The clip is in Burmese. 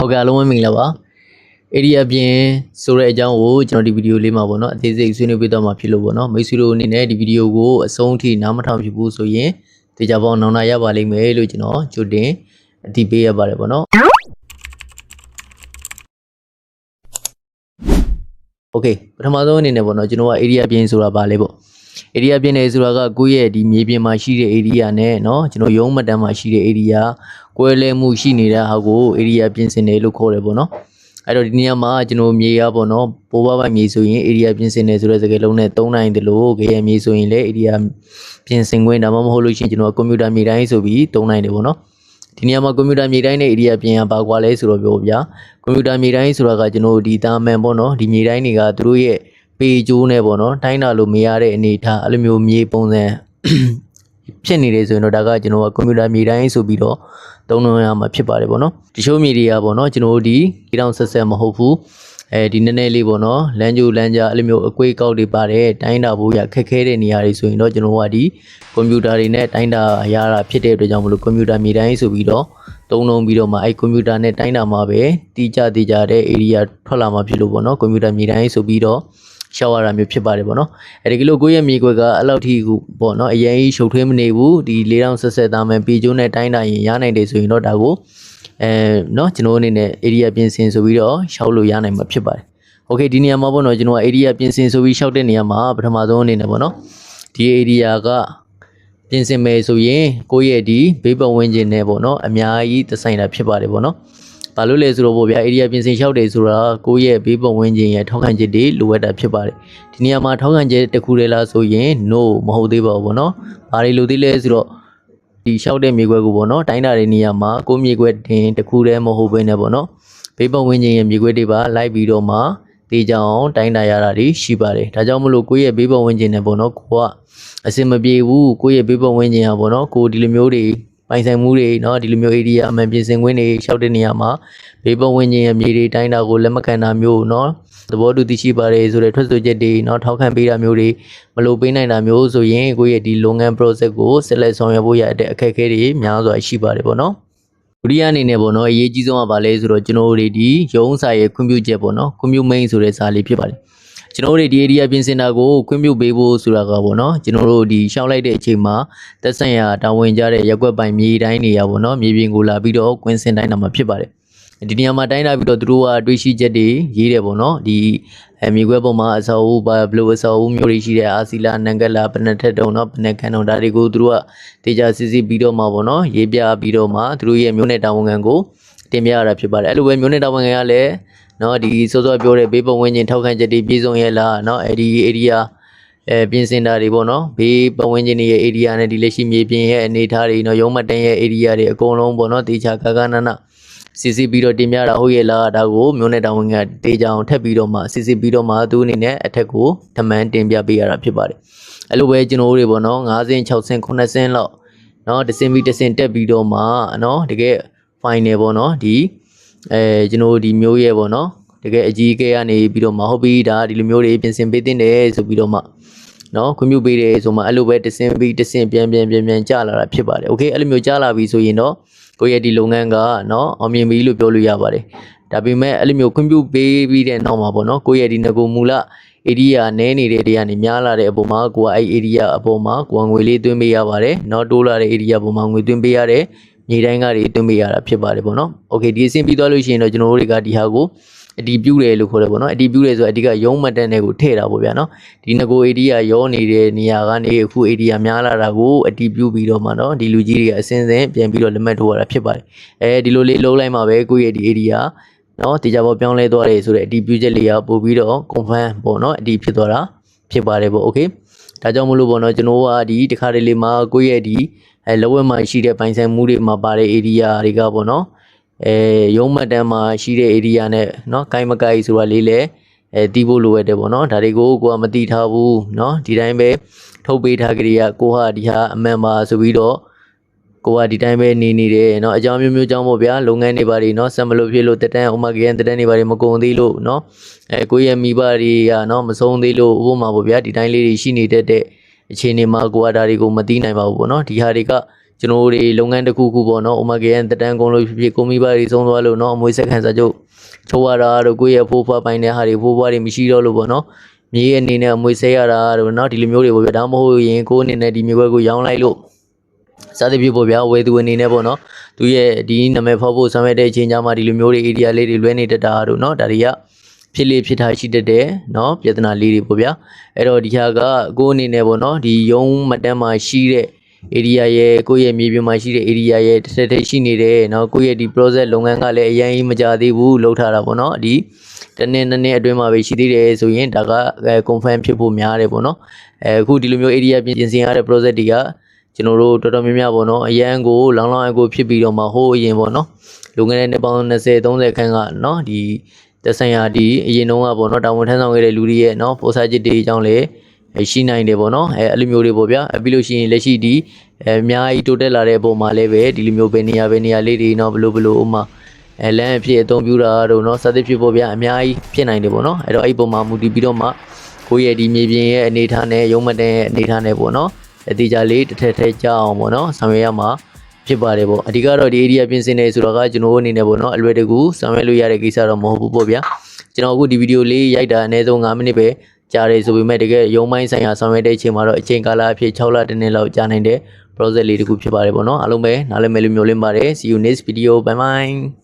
ဟုတ်ကဲ့အားလုံးပဲမင်္ဂလာပါ area ပြင်ဆိုတဲ့အကြောင်းကိုကျွန်တော်ဒီဗီဒီယိုလေးမှာပေါ့နော်အသေးစိတ်ဆွေးနွေးပေးတော့မှာဖြစ်လို့ပေါ့နော်မိတ်ဆွေတို့အနေနဲ့ဒီဗီဒီယိုကိုအဆုံးထိနားမထောင်ဖြစ်ဘူးဆိုရင်တေချာပေါင်းနောင်နာရပါလိမ့်မယ်လို့ကျွန်တော်ကြိုတင်အတိပေးရပါတယ်ပေါ့နော် Okay ပထမဆုံးအနေနဲ့ပေါ့နော်ကျွန်တော်က area ပြင်ဆိုတာဗာလဲပေါ့ area ပြင်နေဆိုတာကကိုယ့်ရဲ့ဒီမြေပြင်မှာရှိတဲ့ area နဲ့เนาะကျွန်တော်ရုံးမတန်းမှာရှိတဲ့ area ကွဲလဲမှုရှိနေတဲ့ဟာကို area ပြင်ဆင်တယ်လို့ခေါ်တယ်ပေါ့နော်အဲ့တော့ဒီနေရာမှာကျွန်တော်မြေရပေါ့နော်ပိုးပွားပိုင်မြေဆိုရင် area ပြင်ဆင်တယ်ဆိုတဲ့စကားလုံးနဲ့သုံးနိုင်တယ်လို့ခေရမြေဆိုရင်လည်း area ပြင်ဆင်ခွင့်ဒါမှမဟုတ်လို့ရှိရင်ကျွန်တော်ကွန်ပျူတာမြေတိုင်းဆိုပြီးသုံးနိုင်တယ်ပေါ့နော်ဒီနေရာမှာကွန်ပျူတာမြေတိုင်းနဲ့ area ပြင်ရပါကွာလဲဆိုတော့ပြောဗျာကွန်ပျူတာမြေတိုင်းဆိုတာကကျွန်တော်ဒီတာမန်ပေါ့နော်ဒီမြေတိုင်းတွေကသူတို့ရဲ့ ပေကျိုးနဲ့ပေါ့နော်တိုင်းတာလို့မရတဲ့အနေအထားအဲ့လိုမျိုးမြေပုံစံဖြစ်နေတယ်ဆိုရင်တော့ဒါကကျွန်တော်ကကွန်ပျူတာမြေတိုင်းဆိုပြီးတော့သုံးလို့ရမှာဖြစ်ပါတယ်ပေါ့နော်ဒီရှိုးမြေတွေကပေါ့နော်ကျွန်တော်တို့ဒီဒီတောင်ဆက်ဆက်မဟုတ်ဘူးအဲဒီနည်းနည်းလေးပေါ့နော်လမ်းကြိုလမ်းကြအဲ့လိုမျိုးအကွေးကောက်တွေပါတယ်တိုင်းတာဖို့ရခက်ခဲတဲ့နေရာတွေဆိုရင်တော့ကျွန်တော်ကဒီကွန်ပျူတာတွေနဲ့တိုင်းတာရတာဖြစ်တဲ့အတွက်ကြောင့်မလို့ကွန်ပျူတာမြေတိုင်းဆိုပြီးတော့သုံးလုံးပြီးတော့မှအဲ့ကွန်ပျူတာနဲ့တိုင်းတာမှာပဲတီးကြတီးကြတဲ့ area ထွက်လာမှာဖြစ်လို့ပေါ့နော်ကွန်ပျူတာမြေတိုင်းဆိုပြီးတော့ ရှောက်ရတာမျိုးဖြစ်ပါတယ်ပေါ့နော်အဲဒီကလို့ကိုယ့်ရဲ့မြေကွက်ကအဲ့လောက်ထိကိုပေါ့နော်အရင်ကြီးရှုပ်ထွေးမနေဘူးဒီ4000ဆက်ဆက်သားမယ်ပေကျိုးနဲ့တိုင်းတာရင်ရနိုင်တယ်ဆိုရင်တော့ဒါကိုအဲเนาะကျွန်တော်အနေနဲ့ area ပြင်ဆင်ဆိုပြီးတော့ရှောက်လို့ရနိုင်မှာဖြစ်ပါတယ်โอเคဒီနေရာမှာပေါ့နော်ကျွန်တော်က area ပြင်ဆင်ဆိုပြီးရှောက်တဲ့နေရာမှာပထမဆုံးအနေနဲ့ပေါ့နော်ဒီ area ကပြင်ဆင်မယ်ဆိုရင်ကိုယ့်ရဲ့ဒီဘေးပတ်ဝန်းကျင်နဲ့ပေါ့နော်အများကြီးသက်ဆိုင်တာဖြစ်ပါတယ်ပေါ့နော် ဘာလို့လဲဆိုတော့ပေါ့ဗျာ area ပြင်ဆင်လျှောက်တယ်ဆိုတာကိုယ့်ရဲ့ဘေးပတ်ဝန်းကျင်ရဲ့ထောက်ခံချက်တွေလိုအပ်တာဖြစ်ပါတယ်ဒီနေရာမှာထောက်ခံချက်တစ်ခုတည်းလားဆိုရင် no မဟုတ်သေးပါဘူးပေါ့နော်ဘာတွေလိုသေးလဲဆိုတော့ဒီလျှောက်တဲ့မြေခွက်ကိုပေါ့နော်တိုင်းတာတဲ့နေရာမှာကိုယ့်မြေခွက်တင်တစ်ခုတည်းမဟုတ်ဘဲနဲ့ပေါ့နော်ဘေးပတ်ဝန်းကျင်ရဲ့မြေခွက်တွေပါလိုက်ပြီးတော့မှတေးကြအောင်တိုင်းတာရတာတွေရှိပါတယ်ဒါကြောင့်မလို့ကိုယ့်ရဲ့ဘေးပတ်ဝန်းကျင်နဲ့ပေါ့နော်ကိုကအစင်မပြေဘူးကိုယ့်ရဲ့ဘေးပတ်ဝန်းကျင်ကပေါ့နော်ကိုဒီလိုမျိုးတွေ ပိုင်ဆိုင်မှုတွေเนาะဒီလိုမျိုး area အမှန်ပြင်ဆင်ခွင့်တွေရှောက်တဲ့နေရာမှာဘေးပတ်ဝန်းကျင်ရဲ့မြေတွေတိုင်းတာကိုလက်မခံတာမျိုးเนาะသဘောတူသိရှိပါတယ်ဆိုတဲ့ထွက်ဆိုချက်တွေเนาะထောက်ခံပေးတာမျိုးတွေမလုပ်ပေးနိုင်တာမျိုးဆိုရင်ကိုယ့်ရဲ့ဒီလုပ်ငန်း process ကိုဆက်လက်ဆောင်ရွက်ဖို့ရတဲ့အခက်အခဲတွေများစွာရှိပါတယ်ပေါ့နော်ဒုတိယအနေနဲ့ပေါ့နော်အရေးကြီးဆုံးကဘာလဲဆိုတော့ကျွန်တော်တို့တွေဒီရုံးစာရဲ့ခွင့်ပြုချက်ပေါ့နော်ခွင့်ပြုမိန်ဆိုတဲ့စာလေးဖြစ်ပါတယ် ကျွန်တော်တို့ဒီ area ပြင်ဆင်တာကိုခွင့်ပြုပေးဖို့ဆိုတာကပေါ့နော်ကျွန်တော်တို့ဒီရှောက်လိုက်တဲ့အချိန်မှာသက်ဆိုင်ရာတာဝန်ကြတဲ့ရက်ွက်ပိုင်မြေတိုင်းနေရာပေါ့နော်မြေပြင်ကိုလာပြီးတော့ကွင်းစင်တိုင်းတာမှာဖြစ်ပါတယ်ဒီနေရာမှာတိုင်းတာပြီးတော့သူတို့ကတွေးရှိချက်တွေရေးတယ်ပေါ့နော်ဒီအမြေခွဲပေါ်မှာအစောဦးဘာဘလို့အစောဦးမျိုးတွေရှိတဲ့အာစီလာနန်ကလာပနက်ထက်တုံနော်ပနက်ခန်းတုံဒါတွေကိုသူတို့ကတေချာစစ်စစ်ပြီးတော့မှပေါ့နော်ရေးပြပြီးတော့မှသူတို့ရဲ့မျိုးနယ်တာဝန်ခံကိုတင်ပြရတာဖြစ်ပါတယ်အဲ့လိုပဲမျိုးနယ်တာဝန်ခံကလည်း နော်ဒီစောစောပြောတဲ့ဘေးပုံဝင်းချင်းထောက်ခံချက်တွေပြည်စုံရဲ့လားနော်အဲ့ဒီ area အဲပြင်ဆင်တာတွေပေါ့နော်ဘေးပတ်ဝန်းကျင်တွေရဲ့ area နဲ့ဒီလက်ရှိမြေပြင်ရဲ့အနေအထားတွေနော်ရုံးမတန်းရဲ့ area တွေအကုန်လုံးပေါ့နော်တေချာကာကနာနာစစ်စစ်ပြီးတော့တင်ပြတာဟုတ်ရဲ့လားဒါကိုမျိုးနဲ့တောင်ဝင်ကတေချာအောင်ထပ်ပြီးတော့မှစစ်စစ်ပြီးတော့မှသူအနေနဲ့အထက်ကိုထမန်တင်ပြပေးရတာဖြစ်ပါတယ်အဲ့လိုပဲကျွန်တော်တို့တွေပေါ့နော်9ဆင်း6ဆင်း9ဆင်းလောက်နော်တစ်ဆင်းပြီးတစ်ဆင်းတက်ပြီးတော့မှနော်တကယ် final ပေါ့နော်ဒီ အဲကျွန်တော်တို့ဒီမျိုးရဲ့ပေါ့နော်တကယ်အကြီးအကဲကနေပြီးတော့မဟုတ်ပြီဒါဒီလိုမျိုးတွေပြင်ဆင်ပေးတင်တယ်ဆိုပြီးတော့မှနော်ခွင့်ပြုပေးတယ်ဆိုမှအဲ့လိုပဲတဆင်းပြီးတဆင်းပြန်ပြန်ပြန်ပြန်ကြာလာတာဖြစ်ပါတယ်โอเคအဲ့လိုမျိုးကြာလာပြီဆိုရင်တော့ကိုယ့်ရဲ့ဒီလုပ်ငန်းကနော်အောင်မြင်ပြီလို့ပြောလို့ရပါတယ်ဒါပေမဲ့အဲ့လိုမျိုးခွင့်ပြုပေးပြီးတဲ့နောက်မှာပေါ့နော်ကိုယ့်ရဲ့ဒီငကိုမူလ area နဲနေတဲ့နေရာနေများလာတဲ့အပေါ်မှာကိုကအဲ့ area အပေါ်မှာကိုကငွေလေးသွင်းပေးရပါတယ်နော်တိုးလာတဲ့ area ပေါ်မှာငွေသွင်းပေးရတယ် ညီတိုင်းကနေတွန်းပေးရတာဖြစ်ပါတယ်ပေါ့နော်။ Okay ဒီအဆင့်ပြီးသွားလို့ရှိရင်တော့ကျွန်တော်တို့တွေကဒီဟာကိုအတီးပြူတယ်လို့ခေါ်တယ်ပေါ့နော်အတီးပြူတယ်ဆိုတော့အဓိကရုံးမတန်တဲ့ကိုထည့်တာပေါ့ဗျာနော်ဒီငကိုအေဒီကရောနေတဲ့နေရာကနေအခုအေဒီကများလာတာကိုအတီးပြူပြီးတော့မှနော်ဒီလူကြီးတွေကအစင်းစင်းပြန်ပြီးတော့လက်မှတ်ထိုးရတာဖြစ်ပါတယ်အဲဒီလိုလေးလုံးလိုက်မှပဲကိုယ့်ရဲ့ဒီအေဒီကနော်တေချာပေါ်ပြောင်းလဲသွားတယ်ဆိုတော့အတီးပြူချက်လေးကပို့ပြီးတော့ confirm ပေါ့နော်အတီးဖြစ်သွားတာဖြစ်ပါတယ်ပေါ့ okay ဒါကြောင့်မလို့ပေါ့နော်ကျွန်တော်ကဒီတစ်ခါတလေမှာကိုယ့်ရဲ့ဒီ အဲလောဝက်မှာရှိတဲ့ပိုင်ဆိုင်မှုတွေမှာပါတဲ့ area တွေကပေါ့နော်အဲရုံးမတန်းမှာရှိတဲ့ area နဲ့เนาะကိုင်းမကိုင်းဆိုတာလေးလဲအဲတီးဖို့လိုရတယ်ပေါ့နော်ဒါတွေကိုကိုကမတီးထားဘူးเนาะဒီတိုင်းပဲထုတ်ပေးထားကြရကိုဟာဒီဟာအမှန်ပါဆိုပြီးတော့ကိုကဒီတိုင်းပဲနေနေတယ်เนาะအကြောင်းမျိုးမျိုးကြောင့်ပေါ့ဗျာလုပ်ငန်းတွေပါတွေเนาะဆက်မလို့ဖြစ်လို့တက်တန်းဥမာကရန်တက်တန်းတွေပါတွေမကုန်သေးလို့เนาะအဲကိုရဲ့မိဘတွေကเนาะမဆုံးသေးလို့ဥပမာပေါ့ဗျာဒီတိုင်းလေးတွေရှိနေတတ်တဲ့ အခြေအနေမှာကိုကဒါတွေကိုမသိနိုင်ပါဘူးပေါ့နော်ဒီဟာတွေကကျွန်တော်တို့လုပ်ငန်းတစ်ခုခုပေါ့နော်အိုမဂန်တတန်းကုန်လို့ဖြစ်ဖြစ်ကိုမိဘတွေဆုံးသွားလို့နော်အမွေဆက်ခံစာချုပ်ချုပ်ရတာတို့ကိုယ့်ရဲ့ဖိုးဖွားပိုင်းတဲ့ဟာတွေဖိုးဖွားတွေမရှိတော့လို့ပေါ့နော်မြေအနေနဲ့အမွေဆက်ရတာတို့နော်ဒီလိုမျိုးတွေပေါ့ဗျာဒါမှမဟုတ်ရင်ကိုယ်အနေနဲ့ဒီမျိုးဘက်ကိုရောင်းလိုက်လို့စသဖြင့်ပေါ့ဗျာဝယ်သူအနေနဲ့ပေါ့နော်သူရဲ့ဒီနာမည်ဖောက်ဖို့ဆောင်ရွက်တဲ့အချိန်ကြမှာဒီလိုမျိုးတွေ idea လေးတွေလွဲနေတတ်တာတို့နော်ဒါတွေက ဖြစ်လေဖြစ်ထားရှိတတ်တယ်နော်ပြဿနာလေးတွေပေါ့ဗျာအဲ့တော့ဒီဟာကကိုယ်အနေနဲ့ပေါ့နော်ဒီယုံမတန်းမှာရှိတဲ့ area ရဲ့ကိုယ့်ရဲ့မြေပြင်မှာရှိတဲ့ area ရဲ့တစ်ထက်တည်းရှိနေတယ်နော်ကိုယ့်ရဲ့ဒီ process လုပ်ငန်းကလည်းအရင်ကြီးမကြသေးဘူးလောက်ထားတာပေါ့နော်ဒီတနေ့နှစ်နေ့အတွင်းမှာပဲရှိသေးတယ်ဆိုရင်ဒါကအဲ confirm ဖြစ်ဖို့များတယ်ပေါ့နော်အဲအခုဒီလိုမျိုး area ပြင်ဆင်ရတဲ့ process တွေကကျွန်တော်တို့တော်တော်များများပေါ့နော်အရန်ကိုလောင်းလောင်းအကိုဖြစ်ပြီးတော့မှဟိုးအရင်ပေါ့နော်လူငယ်တဲ့နှစ်ပေါင်း20 30ခန်းကနော်ဒီ သက်ဆိုင်ရာဒီအရင်တုန်းကပေါ့နော်တာဝန်ထမ်းဆောင်ခဲ့တဲ့လူတွေရဲ့နော်ပိုစာချစ်တွေအကြောင်းလည်းရှိနိုင်တယ်ပေါ့နော်အဲအဲ့လိုမျိုးတွေပေါ့ဗျာအဲပြီးလို့ရှိရင်လက်ရှိဒီအဲအများကြီးတိုးတက်လာတဲ့အပေါ်မှာလည်းပဲဒီလိုမျိုးပဲနေရာပဲနေရာလေးတွေနော်ဘလို့ဘလို့ဥမာအဲလမ်းအဖြစ်အသုံးပြုတာတို့နော်စသဖြင့်ပေါ့ဗျာအများကြီးဖြစ်နိုင်တယ်ပေါ့နော်အဲ့တော့အဲ့ဒီပုံမှာမူတည်ပြီးတော့မှကိုယ့်ရဲ့ဒီမြေပြင်ရဲ့အနေအထားနဲ့ရုံးမတဲ့အနေအထားနဲ့ပေါ့နော်အတိအကျလေးတစ်ထက်ထက်ကြအောင်ပေါ့နော်ဆောင်ရွက်ရမှာ ဖြစ်ပါတယ်ပေါ့အဓိကတော့ဒီ area ပြင်ဆင်နေဆိုတော့ကကျွန်တော်တို့အနေနဲ့ပေါ့နော်အလွယ်တကူဆောင်ရွက်လို့ရတဲ့ကိစ္စတော့မဟုတ်ဘူးပေါ့ဗျာကျွန်တော်အခုဒီဗီဒီယိုလေးရိုက်တာအနည်းဆုံး9မိနစ်ပဲကြာတယ်ဆိုပေမဲ့တကယ်ရုံးပိုင်းဆိုင်ရာဆောင်ရွက်တဲ့အချိန်မှာတော့အချိန်ကာလအဖြစ်6လတစ်နှစ်လောက်ကြာနိုင်တဲ့ process လေးတစ်ခုဖြစ်ပါတယ်ပေါ့နော်အားလုံးပဲနားလည်မယ်လို့မျှော်လင့်ပါတယ် see you next video bye bye